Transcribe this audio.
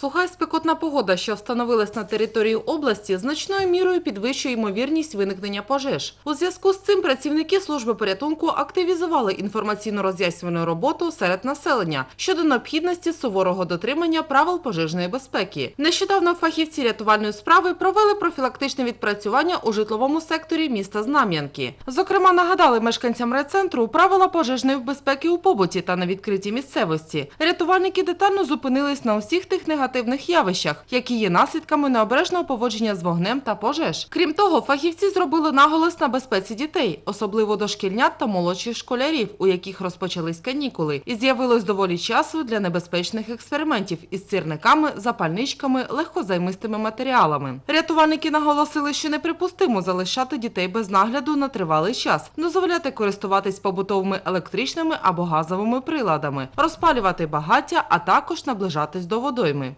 Суха і спекотна погода, що встановилась на території області, значною мірою підвищує ймовірність виникнення пожеж. У зв'язку з цим працівники служби порятунку активізували інформаційно-роз'яснювальну роботу серед населення щодо необхідності суворого дотримання правил пожежної безпеки. Нещодавно фахівці рятувальної справи провели профілактичне відпрацювання у житловому секторі міста Знам'янки. Зокрема, нагадали мешканцям райцентру правила пожежної безпеки у побуті та на відкритій місцевості. Рятувальники детально зупинились на усіх тих негативних явищах, які є наслідками необережного поводження з вогнем та пожеж. Крім того, фахівці зробили наголос на безпеці дітей, особливо дошкільнят та молодших школярів, у яких розпочались канікули, і з'явилось доволі часу для небезпечних експериментів із цірниками, запальничками, легкозаймистими матеріалами. Рятувальники наголосили, що неприпустимо залишати дітей без нагляду на тривалий час, дозволяти користуватись побутовими електричними або газовими приладами, розпалювати багаття, а також наближатись до водойми.